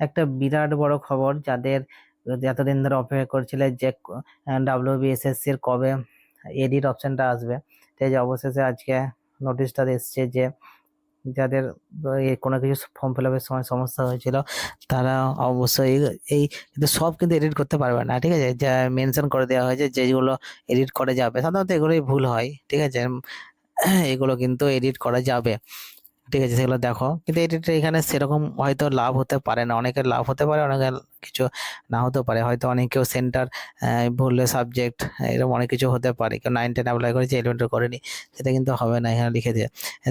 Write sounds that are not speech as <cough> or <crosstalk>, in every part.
একটা বিরাট বড় খবর যাদের এতদিন ধরে অপেক্ষা করছিলে যে ডাব্লিউবিএসএসসি এর কবে এডিট অপশনটা আসবে তো এই যে অবশেষে আজকে নোটিশটা এসছে যে যাদের কোনো কিছু ফর্ম ফিল আপের সময় সমস্যা হয়েছিল, তারা অবশ্যই এই কিন্তু সব কিন্তু এডিট করতে পারবে না, ঠিক আছে? যা মেনশন করে দেওয়া হয়েছে যেগুলো এডিট করা যাবে, সাধারণত এগুলোই ভুল হয়, ঠিক আছে? এগুলো কিন্তু এডিট করা যাবে। ঠিক আছে, সেগুলো দেখো। কিন্তু এডিটে এখানে সেরকম হয়তো লাভ হতে পারে না। অনেকের লাভ হতে পারে, অনেকের কিছু না হতেও পারে। হয়তো অনেকেও সেন্টার ভুললে সাবজেক্ট, এরকম অনেক কিছু হতে পারে। কেউ নাইন টেন অ্যাপ্লাই করেছে ইলেভেনটা করেনি, সেটা কিন্তু হবে না এখানে লিখে দিয়ে।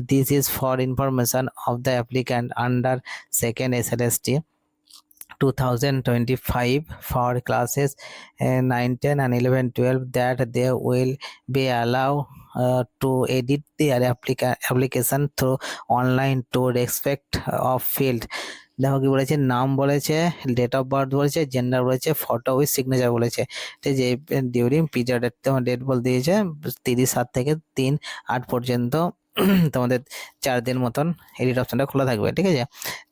This is for information of the applicant under second S L S T 2025 for classes uh, 9 10 and 11 12 that they will be allowed uh, to edit their applica- application through online to respect of field দেখো কি বলেছে নাম বলেছে date of birth বলেছে gender বলেছে photo with signature বলেছে তো যে ডিউরিং পিরিয়ডের ডেট বল দিয়েছে তিরিশ সাত থেকে তিন আট পর্যন্ত তোমাদের চার দিন মতন এডিট অপশনটা খোলা থাকবে, ঠিক আছে?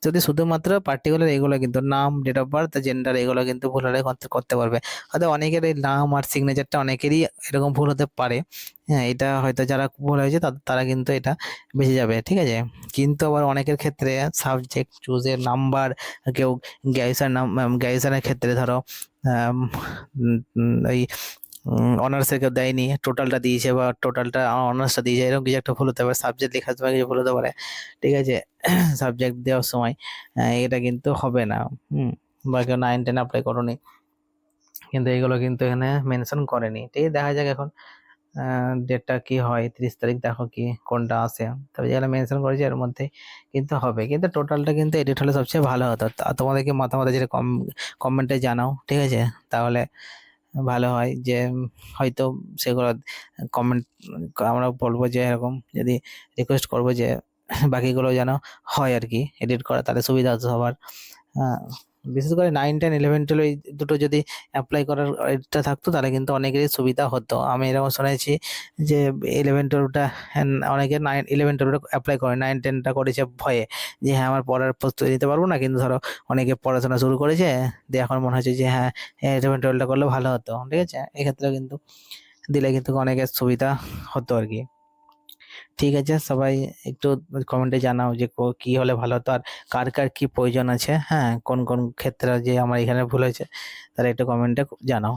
যদি শুধুমাত্র পার্টিকুলার এগুলো কিন্তু নাম ডেট অফ বার্থ জেন্ডার এগুলো কিন্তু ভুল হলে করতে পারবে। হয়তো অনেকের এই নাম আর সিগনেচারটা অনেকেরই এরকম ভুল হতে পারে। হ্যাঁ এটা হয়তো যারা ভুল হয়েছে তারা কিন্তু এটা বেঁচে যাবে, ঠিক আছে? কিন্তু আবার অনেকের ক্ষেত্রে সাবজেক্ট চুজের নাম্বার কেউ গ্যাসের নাম গ্যাসের ক্ষেত্রে ধরো ওই অনার্সের কেউ দেয়নি টোটালটা দিয়েছে বা টোটালটা অনার্সটা দিয়েছে, এরকম কিছু একটা ভুল হতে পারে সাবজেক্ট লেখার সময় কিছু ভুল হতে পারে, ঠিক আছে? <clears throat> সাবজেক্ট দেওয়ার সময় এটা কিন্তু হবে না, হুম, বা কেউ নাইন টেন অ্যাপ্লাই করনি, কিন্তু এগুলো কিন্তু এখানে মেনশন করেনি, ঠিক দেখা যাক এখন ডেটটা কি হয়, তিরিশ তারিখ দেখো কি, কোনটা আসে, তবে যেগুলো মেনশন করেছে এর মধ্যে কিন্তু হবে, কিন্তু টোটালটা কিন্তু এডিট হলে সবচেয়ে ভালো হতো তোমাদেরকে মতামত যেটা কম কমেন্টে জানাও, ঠিক আছে? তাহলে ভালো হয় যে, হয়তো সেগুলো কমেন্ট আমরা বলব যে, এরকম যদি রিকোয়েস্ট করব যে, বাকিগুলো যেন হয় আর কি এডিট করা, তাহলে সুবিধা হতো সবার। বিশেষ করে নাইন টেন ইলেভেন টুয়েলভ এই দুটো যদি অ্যাপ্লাই করার এটা থাকতো, তাহলে কিন্তু অনেকেরই সুবিধা হতো। আমি এরকম শুনেছি যে ইলেভেন টুয়েলভটা অনেকে নাইন ইলেভেন টুয়েলভটা অ্যাপ্লাই করে নাইন টেনটা করেছে ভয়ে যে হ্যাঁ আমার পড়ার প্রস্তুতি নিতে পারব না, কিন্তু ধরো অনেকে পড়াশোনা শুরু করেছে, দিয়ে এখন মনে হচ্ছে যে হ্যাঁ ইলেভেন টুয়েলভটা করলে ভালো হতো, ঠিক আছে? এক্ষেত্রে কিন্তু দিলে কিন্তু অনেকের সুবিধা হতো আর কি। ঠিক আছে, সবাই একটু কমেন্টে জানাও যে কো- হলে ভালো হতো আর কার কার কি প্রয়োজন আছে হ্যাঁ কোন কোন ক্ষেত্রে যে আমার এখানে ভুল হয়েছে, তারা একটু কমেন্টে জানাও।